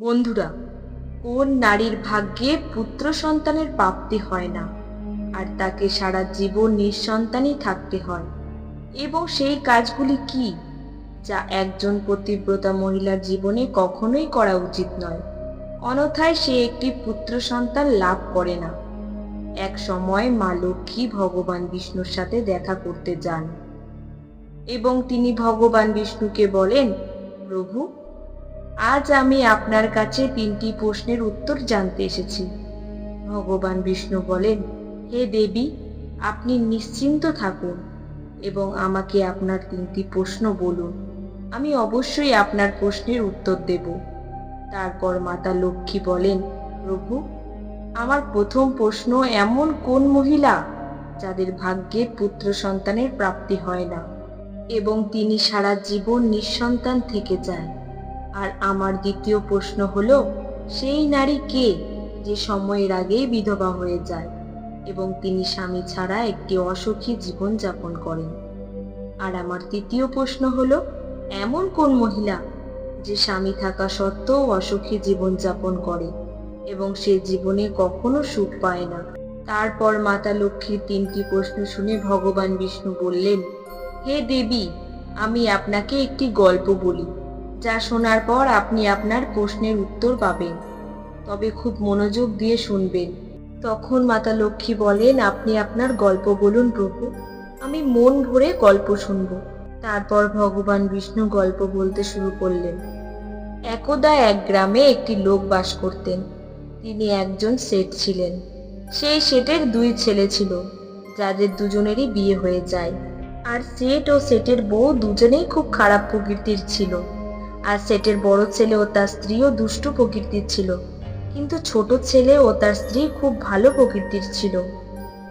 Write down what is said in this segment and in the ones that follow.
বন্ধুরা, কোন নারীর ভাগ্যে পুত্র সন্তানের প্রাপ্তি হয় না? আর তাকে সারা জীবন নিঃসন্তানই থাকতে হয়। এবং সেই কাজগুলি কি? যা একজন পতিব্রতা মহিলার জীবনে কখনোই করা উচিত নয়। অনথায় সে একটি পুত্র সন্তান লাভ করে না। এক সময় মা লক্ষ্মী ভগবান বিষ্ণুর সাথে দেখা করতে যান। এবং তিনি ভগবান বিষ্ণুকে বলেন, প্রভু আজ আমি আপনার কাছে তিনটি প্রশ্নের উত্তর জানতে এসেছি। ভগবান বিষ্ণু বলেন, হে দেবী, আপনি নিশ্চিন্ত থাকুন এবং আমাকে আপনার তিনটি প্রশ্ন বলুন। আমি অবশ্যই আপনার প্রশ্নের উত্তর দেব। তারপর মাতা লক্ষ্মী বলেন, প্রভু, আমার প্রথম প্রশ্ন এমন কোন মহিলা যাদের ভাগ্যে পুত্র সন্তানের প্রাপ্তি হয় না এবং তিনি সারা জীবন নিঃসন্তান থেকে যায়? আর আমার দ্বিতীয় প্রশ্ন হলো, সেই নারী কে যে সময়ের আগেই বিধবা হয়ে যায় এবং তিনি স্বামী ছাড়া একটি অসুখী জীবন যাপন করেন? আর আমার তৃতীয় প্রশ্ন হলো, এমন কোন মহিলা যে স্বামী থাকা সত্ত্বেও অসুখী জীবন যাপন করে এবং সে জীবনে কখনো সুখ পায় না? তারপর মাতা লক্ষ্মীর তিনটি প্রশ্ন শুনে ভগবান বিষ্ণু বললেন, হে দেবী, আমি আপনাকে একটি গল্প বলি। যা শোনার পর আপনি আপনার প্রশ্নের উত্তর পাবেন। তবে খুব মনোযোগ দিয়ে শুনবেন। তখন মাতা লক্ষ্মী বলেন, আপনি আপনার গল্প বলুন প্রভু, আমি মন ভরে গল্প শুনব। তারপর ভগবান বিষ্ণু গল্প বলতে শুরু করলেন। একদা এক গ্রামে একটি লোক বাস করতেন। তিনি একজন শেঠ ছিলেন। সেই শেঠের দুই ছেলে ছিল, যাদের দুজনেরই বিয়ে হয়ে যায়। আর সেট ও সেটের বউ দুজনেই খুব খারাপ প্রকৃতির ছিল। আর সেটের বড় ছেলে ও তার স্ত্রীও দুষ্টু প্রকৃতির ছিল। কিন্তু ছোট ছেলে ও তার স্ত্রী খুব ভালো প্রকৃতির ছিল।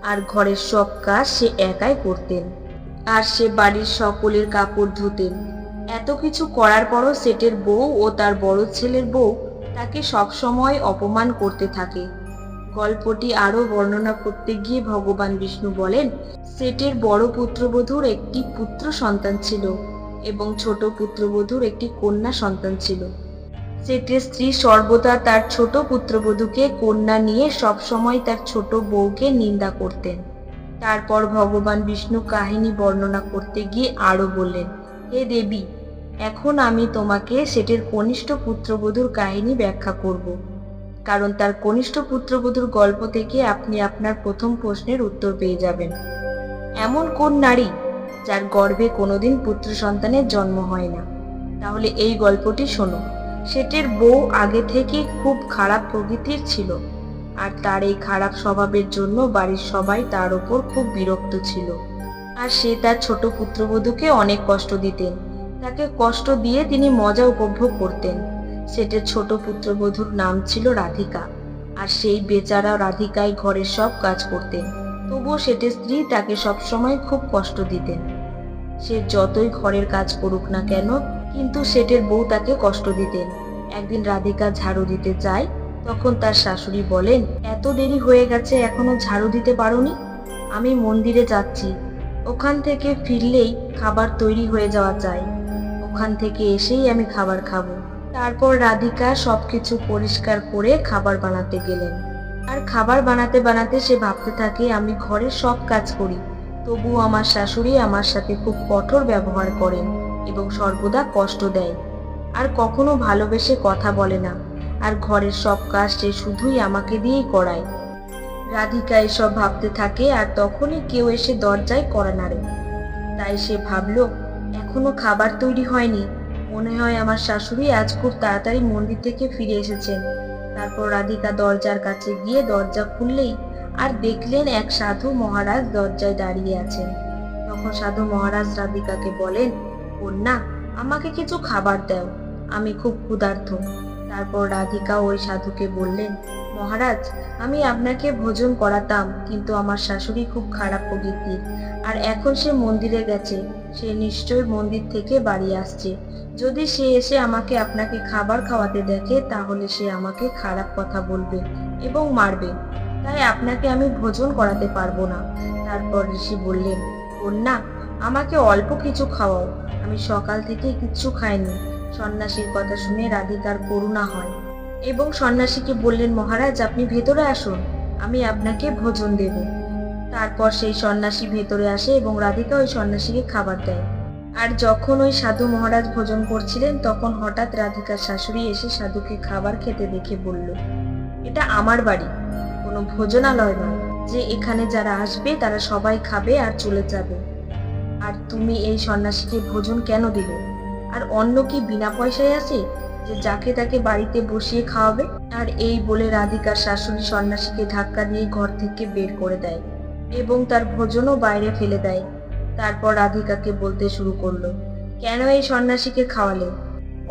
আর ঘরের সব কাজ সে একাই করতেন। আর সে বাড়ির সকলের কাপড় ধুতেন। এত কিছু করার পরও সেটের বউ ও তার বড় ছেলের বউ তাকে সবসময় অপমান করতে থাকে। গল্পটি আরও বর্ণনা করতে গিয়ে ভগবান বিষ্ণু বলেন, সেটের বড় পুত্রবধূর একটি পুত্র সন্তান ছিল। এবং ছোট পুত্রবধূর একটি কন্যা সন্তান ছিল। সেটের স্ত্রী সর্বদা তার ছোট পুত্রবধূকে কন্যা নিয়ে সবসময় তার ছোট বউকে নিন্দা করতেন। তারপর ভগবান বিষ্ণু কাহিনী বর্ণনা করতে গিয়ে আরও বললেন, হে দেবী, এখন আমি তোমাকে সেটির কনিষ্ঠ পুত্রবধূর কাহিনী ব্যাখ্যা করব। কারণ তার কনিষ্ঠ পুত্রবধূর গল্প থেকে আপনি আপনার প্রথম প্রশ্নের উত্তর পেয়ে যাবেন। এমন কোন নারী যার গর্ভে কোনোদিন পুত্র সন্তানের জন্ম হয় না। তাহলে এই গল্পটি শোনো। সেটের বউ আগে থেকে খুব খারাপ প্রকৃতির ছিল আর তার এই খারাপ স্বভাবের জন্য বাড়ির সবাই তার ওপর খুব বিরক্ত ছিল। আর সে তার ছোট পুত্রবধূকে অনেক কষ্ট দিতেন। তাকে কষ্ট দিয়ে তিনি মজা উপভোগ করতেন। সেটের ছোট পুত্রবধূর নাম ছিল রাধিকা। আর সেই বেচারা রাধিকায় ঘরের সব কাজ করতেন। তবুও সেটের স্ত্রী তাকে সবসময় খুব কষ্ট দিতেন। সে যতই ঘরের কাজ করুক না কেন, কিন্তু সেটের বউ তাকে কষ্ট দিতেন। একদিন রাধিকা ঝাড়ু দিতে যায়, তখন তার শাশুড়ি বলেন, এত দেরি হয়ে গেছে, এখনও ঝাড়ু দিতে পারোনি? আমি মন্দিরে যাচ্ছি। ওখান থেকে ফিরলেই খাবার তৈরি হয়ে যাওয়া চাই ওখান থেকে এসেই আমি খাবার খাব। তারপর রাধিকা সবকিছু পরিষ্কার করে খাবার বানাতে গেলেন। আর খাবার বানাতে বানাতে সে ভাবতে থাকে, আমি ঘরের সব কাজ করি। তবু আমার শাশুড়ি আমার সাথে খুব কঠোর ব্যবহার করেন এবং সর্বদা কষ্ট দেয়। আর কখনো ভালোবেসে কথা বলে না। আর ঘরের সব কাজ সে শুধুই আমাকে দিয়েই করায়। রাধিকা এসব ভাবতে থাকে আর তখনই কেউ এসে দরজায় করা নাড়ে। তাই সে ভাবলো, এখনও খাবার তৈরি হয়নি। মনে হয় আমার শাশুড়ি আজ খুব তাড়াতাড়ি মন্দির থেকে ফিরে এসেছেন। তারপর রাধিকা দরজার কাছে গিয়ে দরজা খুললেই আর দেখলেন এক সাধু মহারাজ দরজায় দাঁড়িয়ে আছেন। তখন সাধু মহারাজ রাধিকাকে বলেন, কন্যা, আমাকে কিছু খাবার দাও, আমি খুব ক্ষুধার্ত। তারপর রাধিকা ওই সাধুকে বললেন, মহারাজ, আমি আপনাকে ভোজন করাতাম, কিন্তু আমার শাশুড়ি খুব খারাপ প্রকৃতির, আর এখন সে মন্দিরে গেছে, সে নিশ্চয় মন্দির থেকে বাড়ি আসছে। যদি সে এসে আমাকে আপনাকে খাবার খাওয়াতে দেখে, তাহলে সে আমাকে খারাপ কথা বলবে এবং মারবে। তাই আপনাকে আমি ভোজন করাতে পারব না। তারপর ঋষি বললেন, কন্যা, আমাকে অল্প কিছু খাওয়াও। আমি সকাল থেকে কিচ্ছু খাইনি। সন্ন্যাসীর কথা শুনে রাধিকার করুণা হয় এবং সন্ন্যাসীকে বললেন, মহারাজ, আপনি ভেতরে আসুন। আমি আপনাকে ভোজন দেব। তারপর সেই সন্ন্যাসী ভেতরে আসে এবং রাধিকা ওই সন্ন্যাসীকে খাবার দেয়। আর যখন ওই সাধু মহারাজ ভোজন করছিলেন, তখন হঠাৎ রাধিকার শাশুড়ি এসে সাধুকে খাবার খেতে দেখে বলল, এটা আমার বাড়ি। কোনো ভোজনালয় নয়, যে এখানে যারা আসবে তারা সবাই খাবে আর চলে যাবে। আর তুমি এই সন্ন্যাসীকে ভোজন কেন দিলে? আর অন্য কি বিনা পয়সায় আছে যে যাকে তাকে বাড়িতে বসিয়ে খাওয়াবে? আর এই বলে রাধিকার শাশুড়ি সন্ন্যাসীকে ধাক্কা দিয়ে ঘর থেকে বের করে দেয় এবং তার ভোজনও বাইরে ফেলে দেয়। তারপর রাধিকাকে বলতে শুরু করল, কেন এই সন্ন্যাসীকে খাওয়ালে?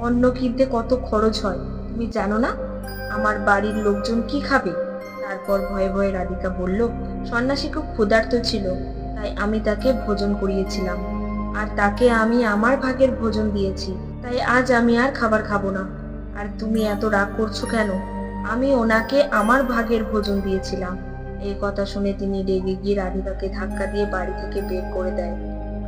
অন্ন কিনতে কত খরচ হয়, তুমি জানো না? আমার বাড়ির লোকজন কি খাবে? তারপর ভয়ে ভয়ে রাধিকা বলল, সন্ন্যাসী খুব ক্ষুধার্ত ছিল, তাই আমি তাকে ভোজন করিয়েছিলাম। আর তাকে আমি আমার ভাগের ভোজন দিয়েছি, তাই আজ আমি আর খাবার খাব না। আর তুমি এত রাগ করছ কেন? আমি ওনাকে আমার ভাগের ভোজন দিয়েছিলাম। এই কথা শুনে তিনি রেগে গিয়ে রাধিকাকে ধাক্কা দিয়ে বাড়ি থেকে বের করে দেয়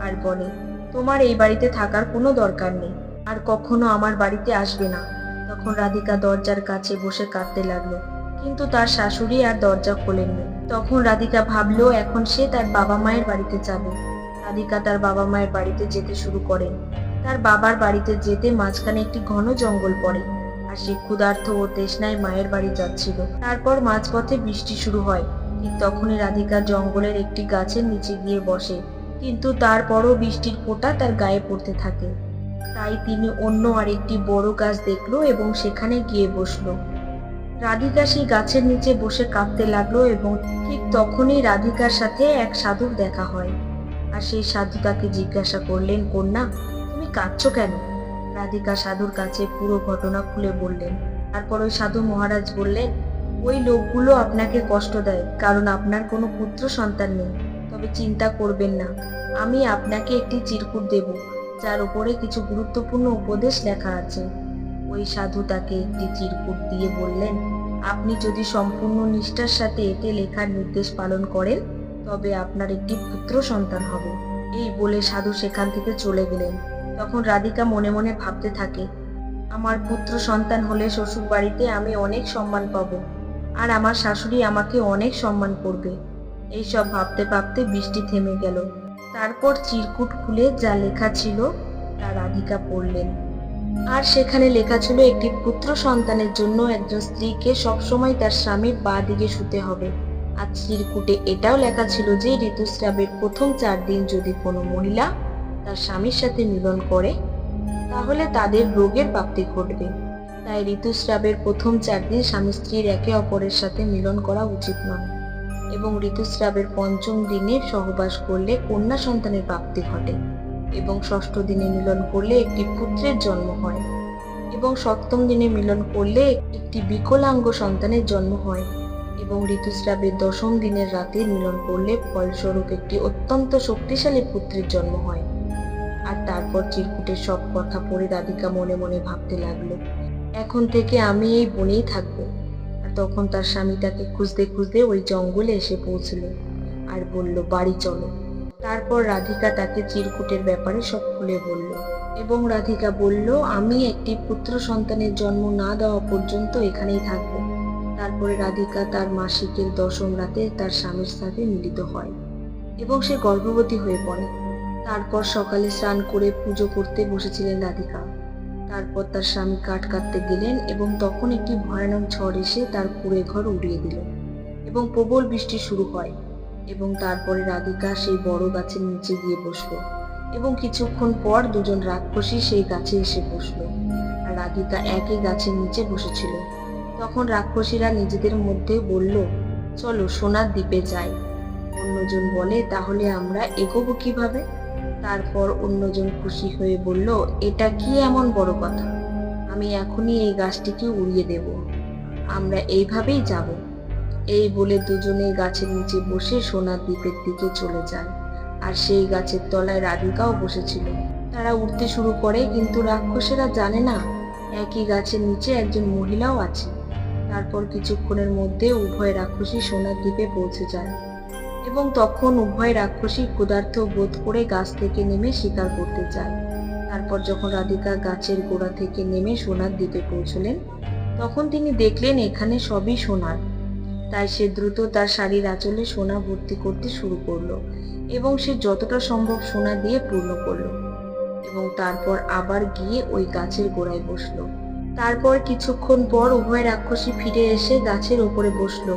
আর বলে, তোমার এই বাড়িতে থাকার কোনো দরকার নেই, আর কখনো আমার বাড়িতে আসবে না। তখন রাধিকা দরজার কাছে বসে কাঁদতে লাগল। কিন্তু তার শাশুড়ি আর দরজা খোলেননি। তখন রাধিকা ভাবলো, এখন সে তার বাবা মায়ের বাড়িতে যাবে। রাধিকা তার বাবা মায়ের বাড়িতে যেতে শুরু করেন। তার বাবার বাড়িতে যেতে মাঝখানে একটি ঘন জঙ্গল পড়ে, আর সে ক্ষুধার্ত ও তৃষ্ণায় মায়ের বাড়ি যাচ্ছিল। তারপর মাঝপথে বৃষ্টি শুরু হয়। ঠিক তখনই রাধিকা জঙ্গলের একটি গাছের নিচে গিয়ে বসে, কিন্তু তারপরও বৃষ্টির ফোঁটা তার গায়ে পড়তে থাকে। তাই তিনি অন্য আরেকটি বড় গাছ দেখল এবং সেখানে গিয়ে বসল। রাধিকা সেই গাছের নিচে বসে কাঁদতে লাগল এবং ঠিক তখনই রাধিকার সাথে এক সাধুর দেখা হয়। আর সেই সাধু তাকে জিজ্ঞাসা করলেন, কন্যা, তুমি কাঁদছো কেন? রাধিকা সাধুর কাছে পুরো ঘটনা খুলে বললেন। তারপর ওই সাধু মহারাজ বললেন, ওই লোকগুলো আপনাকে কষ্ট দেয়, কারণ আপনার কোনো পুত্র সন্তান নেই। তবে চিন্তা করবেন না, আমি আপনাকে একটি চিরকুট দেব, যার উপরে কিছু গুরুত্বপূর্ণ উপদেশ লেখা আছে। ওই সাধু তাকে একটি চিরকুট দিয়ে বললেন আপনি যদি সম্পূর্ণ নিষ্ঠার সাথে এতে লেখার নির্দেশ পালন করেন, তবে আপনার একটি পুত্র সন্তান হবে। এই বলে সাধু সেখান থেকে চলে গেলেন। তখন রাধিকা মনে মনে ভাবতে থাকে, আমার পুত্র সন্তান হলে শ্বশুর বাড়িতে আমি অনেক সম্মান পাবো, আর আমার শাশুড়ি আমাকে অনেক সম্মান করবে। এইসব ভাবতে ভাবতে বৃষ্টি থেমে গেল। তারপর চিরকুট খুলে যা লেখা ছিল, তা রাধিকা পড়লেন। আর সেখানে লেখা ছিল, একটি পুত্র সন্তানের জন্য একজন স্ত্রীকে সবসময় তার স্বামীর বা দিকে শুতে হবে। আর চিরকুটে এটাও লেখা ছিল যে, ঋতুস্রাবের প্রথম চার দিন যদি কোনো মহিলা তার স্বামীর সাথে মিলন করে, তাহলে তাদের রোগের প্রাপ্তি ঘটবে। তাই ঋতুস্রাবের প্রথম চার দিন স্বামী স্ত্রীর একে অপরের সাথে মিলন করা উচিত নয় এবং ঋতুস্রাবের পঞ্চম দিনে সহবাস করলে কন্যা সন্তানের প্রাপ্তি ঘটে। এবং ষষ্ঠ দিনে মিলন করলে একটি পুত্রের জন্ম হয় এবং সপ্তম দিনে মিলন করলে একটি বিকলাঙ্গ সন্তানের জন্ম হয় এবং ঋতুস্রাবের দশম দিনের রাতে মিলন করলে ফলস্বরূপ একটি অত্যন্ত শক্তিশালী পুত্রের জন্ম হয়। আর তারপর চিরকুটের সব কথা পড়ে রাধিকা মনে মনে ভাবতে লাগল, এখন থেকে আমি এই বনেই থাকব। আর তখন তার স্বামী তাকে খুঁজতে খুঁজতে ওই জঙ্গলে এসে পৌঁছলো আর বলল, বাড়ি চলো। তারপর রাধিকা তাকে চিরকুটের ব্যাপারে সব খুলে বলল। এবং রাধিকা বলল, আমি একটি পুত্র সন্তানের জন্ম না দেওয়া পর্যন্ত এখানেই থাকব। তারপরে রাধিকা তার মাসিকের দশম রাতে তার স্বামীর সাথে মিলিত হয় এবং সে গর্ভবতী হয়ে পড়ে। তারপর সকালে স্নান করে পুজো করতে বসেছিলেন রাধিকা। তারপর তার স্বামী কাঠ কাটতে গেলেন এবং তখন একটি ভয়ানক ঝড় এসে তার কুড়ে ঘর উড়িয়ে দিল এবং প্রবল বৃষ্টি শুরু হয়। এবং তারপরে রাধিকা সেই বড় গাছের নিচে গিয়ে বসল এবং কিছুক্ষণ পর দুজন রাক্ষসী সেই গাছে এসে বসল। আর রাধিকা একই গাছের নিচে বসেছিল। তখন রাক্ষসীরা নিজেদের মধ্যে বলল, চলো সোনার দ্বীপে যাই। অন্যজন বলে, তাহলে আমরা এগোবো কীভাবে? তারপর অন্যজন খুশি হয়ে বলল, এটা কি এমন বড় কথা? আমি এখনই এই গাছটিকে উড়িয়ে দেব। আমরা এইভাবেই যাব। এই বলে দুজনে গাছের নিচে বসে সোনার দ্বীপের দিকে চলে যায়। আর সেই গাছের তলায় রাধিকাও বসেছিল। তারা উঠতে শুরু করে, কিন্তু রাক্ষসেরা জানে না, একই গাছের নিচে একজন মহিলাও আছে। তারপর কিছুক্ষণের মধ্যে উভয় রাক্ষসী সোনার দ্বীপে পৌঁছে যায়। এবং তখন উভয় রাক্ষসী ক্ষুধার্ত বোধ করে গাছ থেকে নেমে শিকার করতে যায়। তারপর যখন রাধিকা গাছের গোড়া থেকে নেমে সোনার দ্বীপে পৌঁছলেন, তখন তিনি দেখলেন এখানে সবই সোনার। তাই সে দ্রুত তার শাড়ির আঁচলে সোনা ভর্তি করতে শুরু করল এবং সে যতটা সম্ভব সোনা দিয়ে পূর্ণ করল এবং তারপর আবার গিয়ে ওই গাছের গোড়ায় বসল। তারপর কিছুক্ষণ পর উভয় রাক্ষসী ফিরে এসে গাছের ওপরে বসল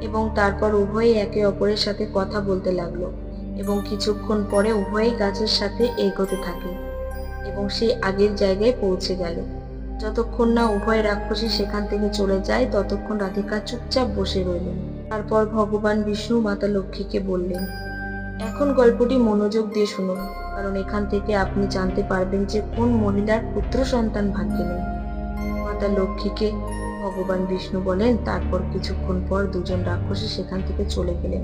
এবং তারপর উভয়ে একে অপরের সাথে কথা বলতে লাগল এবং কিছুক্ষণ পরে উভয়ই গাছের সাথে এগোতে থাকে এবং সে আগের জায়গায় পৌঁছে গেল। যতক্ষণ না উভয় রাক্ষসী সেখান থেকে চলে যায়, ততক্ষণ রাধিকা চুপচাপ বসে রইলেন। তারপর ভগবান বিষ্ণু মাতা লক্ষ্মীকে বললেন, এখন গল্পটি মনোযোগ দিয়ে শুনুন কারণ এখান থেকে আপনি জানতে পারবেন যে কোন মহিলার পুত্র সন্তান ভাগ্যে নেই। মাতা লক্ষ্মীকে ভগবান বিষ্ণু বলেন, তারপর কিছুক্ষণ পর দুজন রাক্ষসী সেখান থেকে চলে গেলেন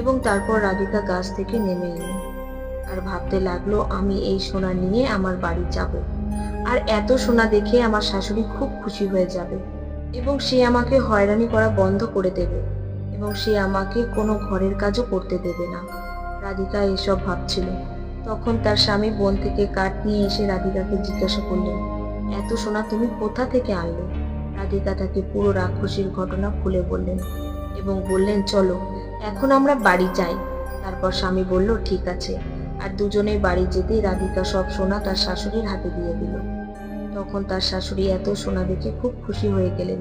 এবং তারপর রাধিকা গাছ থেকে নেমে এলেন। আর ভাবতে লাগল, আমি এই সোনা নিয়ে আমার বাড়ি যাব। আর এত সোনা দেখে আমার শাশুড়ি খুব খুশি হয়ে যাবে। এবং সে আমাকে হয়রানি করা বন্ধ করে দেবে। এবং সে আমাকে কোনো ঘরের কাজও করতে দেবে না। রাধিকা এসব ভাবছিল। তখন তার স্বামী বন থেকে কাঠ নিয়ে এসে রাধিকাকে জিজ্ঞাসা করলেন, এত সোনা তুমি কোথা থেকে আনলে? রাধিকা তাকে পুরো রাক্ষসীর ঘটনা খুলে বললেন এবং বললেন, চলো, এখন আমরা বাড়ি যাই। তারপর স্বামী বলল, ঠিক আছে। আর দুজনেই বাড়ি যেতেই রাধিকা সব সোনা তার শাশুড়ির হাতে দিয়ে দিল। তখন তার শাশুড়ি এত সোনা দেখে খুব খুশি হয়ে গেলেন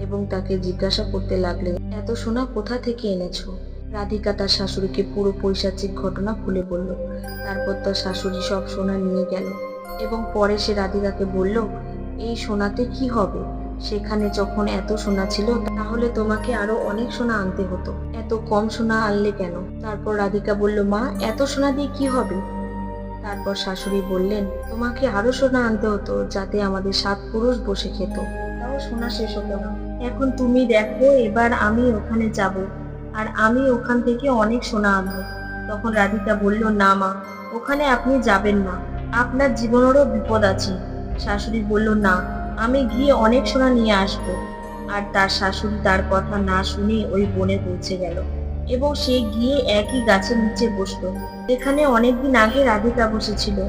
এবং তাকে জিজ্ঞাসা করতে লাগলেন, এত সোনা কোথা থেকে এনেছো? রাধিকা তার শাশুড়িকে পুরো পৈশাচিক ঘটনা খুলে বলল। তারপর তার শাশুড়ি সব সোনা নিয়ে গেল এবং পরে সে রাধিকাকে বলল, এই সোনাতে কি হবে? সেখানে যখন এত সোনা ছিল, তাহলে তোমাকে আরও অনেক সোনা আনতে হতো। এত কম সোনা আনলে কেন? তারপর রাধিকা বলল, মা, এত সোনা দিয়ে কি হবে? তারপর শাশুড়ি বললেন, তোমাকে আরও সোনা আনতে হতো, যাতে আমাদের সাত পুরুষ বসে খেত। তাও সোনা শেষ হতো না। এখন তুমি দেখো, এবার আমি ওখানে যাব। আর আমি ওখান থেকে অনেক সোনা আনব। তখন রাধিকা বলল, না মা, ওখানে আপনি যাবেন না। আপনার জীবনেরও বিপদ আছে। শাশুড়ি বলল, না, আমি গিয়ে অনেক সোনা নিয়ে আসব। আর তার শাশুড়ি তার কথা না শুনে ওই বনে পৌঁছে গেল। এবং সে গিয়ে একই গাছের নিচে বসল। যেখানে অনেকদিন আগে রাধিকা বসেছিল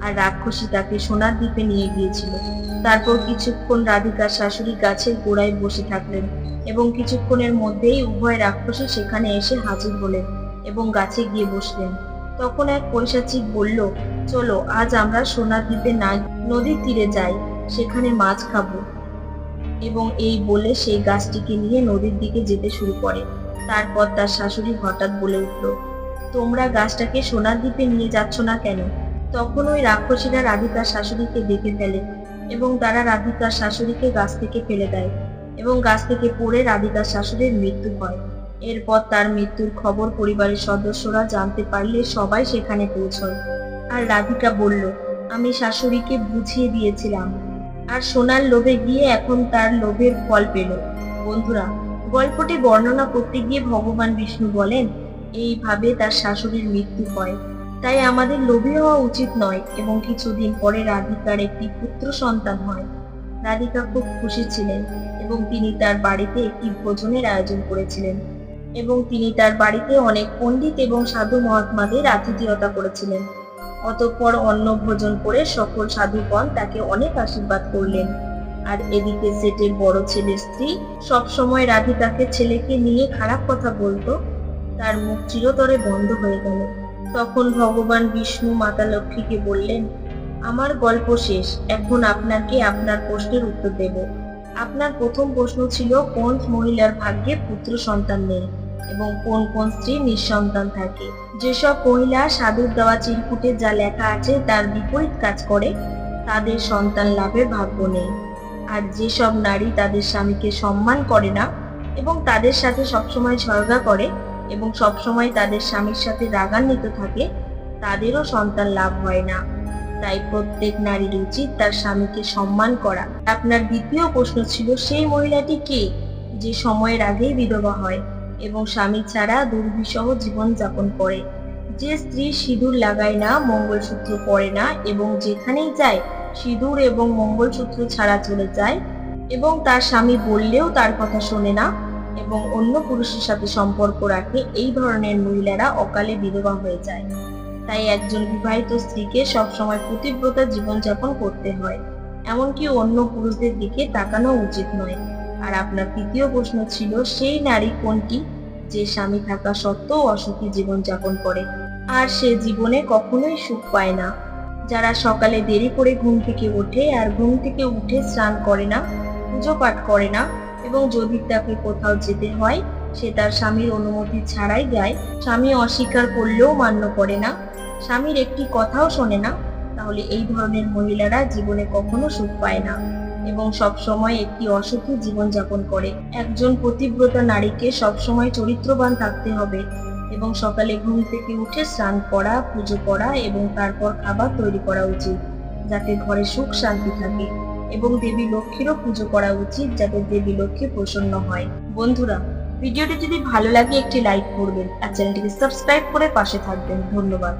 আর রাক্ষসী তাকে সোনার দ্বীপে নিয়ে গিয়েছিল। তারপর কিছুক্ষণ রাধিকার শাশুড়ি গাছের গোড়ায় বসে থাকলেন এবং কিছুক্ষণের মধ্যেই উভয় রাক্ষসী সেখানে এসে হাজির হলেন এবং গাছে গিয়ে বসলেন। তখন এক পৈশাচিক বলল, চলো, আজ আমরা সোনার দ্বীপে না নদীর তীরে যাই, সেখানে মাছ খাব। এবং এই বলে সেই গাছটিকে নিয়ে নদীর দিকে যেতে শুরু করে। তারপর তার শাশুড়ি হঠাৎ বলে উঠল, তোমরা গাছটাকে সোনার দ্বীপে নিয়ে যাচ্ছ না কেন? তখন ওই রাক্ষসীরা রাধিকার শাশুড়িকে দেখে ফেলে এবং তারা রাধিকার শাশুড়িকে গাছ থেকে ফেলে দেয় এবং গাছ থেকে পড়ে রাধিকার শাশুড়ির মৃত্যু হয়। এরপর তার মৃত্যুর খবর পরিবারের সদস্যরা জানতে পারলে সবাই সেখানে পৌঁছয়। আর রাধিকা বলল, আমি শাশুড়িকে বুঝিয়ে দিয়েছিলাম। আর সোনার লোভে গিয়ে এখন তার লোভের ফল পেল। বন্ধুরা গল্পটি বর্ণনা করতে গিয়ে ভগবান বিষ্ণু বলেন, এইভাবে তার শাশুড়ির মৃত্যু হয়। তাই আমাদের লোভী হওয়া উচিত নয় এবং কিছুদিন পরে রাধিকার একটি পুত্র সন্তান হয়। রাধিকা খুব খুশি ছিলেন এবং তিনি তার বাড়িতে একটি ভোজনের আয়োজন করেছিলেন এবং তিনি তার বাড়িতে অনেক পণ্ডিত এবং সাধু মহাত্মাদের আতিথেয়তা করেছিলেন। অতঃপর অন্ন ভোজন করে সকল সাধুগণ তাকে অনেক আশীর্বাদ করলেন। আর এদিকে সেটের বড় ছেলের স্ত্রী সবসময় রাধিকাকে ছেলেকে নিয়ে খারাপ কথা বলতো। তার মুখ চিরতরে বন্ধ হয়ে গেল। তখন ভগবান বিষ্ণু মাতা লক্ষ্মীকে বললেন, আমার গল্প শেষ, এখন আপনাকে আপনার প্রশ্নের উত্তর দেব। আপনার প্রথম প্রশ্ন ছিল, কোন মহিলার ভাগ্যে পুত্র সন্তান নেই এবং কোন কোন স্ত্রী নিঃসন্তান থাকে? যেসব মহিলা সাধুর দেওয়া চিরকুটে যা লেখা আছে, তার বিপরীত কাজ করে, তাদের সন্তান লাভের ভাগ্য নেই। আর যেসব নারী তাদের স্বামীকে সম্মান করে না এবং তাদের সাথে সবসময় ঝগড়া করে এবং সবসময় তাদের স্বামীর সাথে রাগান্বিত থাকে, তাদেরও সন্তান লাভ হয় না। তাই প্রত্যেক নারীর উচিত তার স্বামীকে সম্মান করা। আপনার দ্বিতীয় প্রশ্ন ছিল, সেই মহিলাটি কে যে সময়ের আগেই বিধবা হয় এবং স্বামী ছাড়া দুর্বিষহ জীবন যাপন করে? যে স্ত্রী সিঁদুর লাগায় না, মঙ্গলসূত্র পরে না এবং যেখানেই যায় সিঁদুর এবং মঙ্গলসূত্র ছাড়া চলে যায় এবং তার স্বামী বললেও তার কথা শোনে না এবং অন্য পুরুষের সাথে সম্পর্ক রাখে, এই ধরনের মহিলারা অকালে বিধবা হয়ে যায়। তাই একজন বিবাহিত স্ত্রীকে সবসময় প্রতিব্রতা জীবনযাপন করতে হয়। এমনকি অন্য পুরুষদের দিকে তাকানো উচিত নয়। আর আপনার তৃতীয় প্রশ্ন ছিল, সেই নারী কোনটি যে স্বামী থাকা সত্ত্বেও অসুখী জীবনযাপন করে? আর সে জীবনে কখনোই সুখ পায় না। যারা সকালে দেরি করে ঘুম থেকে ওঠে আর ঘুম থেকে উঠে স্নান করে না, পুজো পাঠ করে না এবং যদি তাকে কোথাও যেতে হয়, সে তার স্বামীর অনুমতি ছাড়াই যায়। স্বামী অস্বীকার করলেও মান্য করে না। স্বামীর একটি কথাও শোনে না। তাহলে এই ধরনের মহিলারা জীবনে কখনো সুখ পায় না এবং সব সময় একটি অসুখী জীবনযাপন করে। একজন পতিব্রতা নারীকে সবসময় চরিত্রবান থাকতে হবে। এবং সকালে ঘুম থেকে উঠে স্নান করা, পুজো করা এবং তারপর খাবার তৈরি করা উচিত, যাতে ঘরে সুখ শান্তি থাকে এবং দেবী লক্ষ্মীরও পুজো করা উচিত যাতে দেবী লক্ষ্মী প্রসন্ন হয়। বন্ধুরা, ভিডিওটি যদি ভালো লাগে একটি লাইক করবেন আর চ্যানেলটিকে সাবস্ক্রাইব করে পাশে থাকবেন। ধন্যবাদ।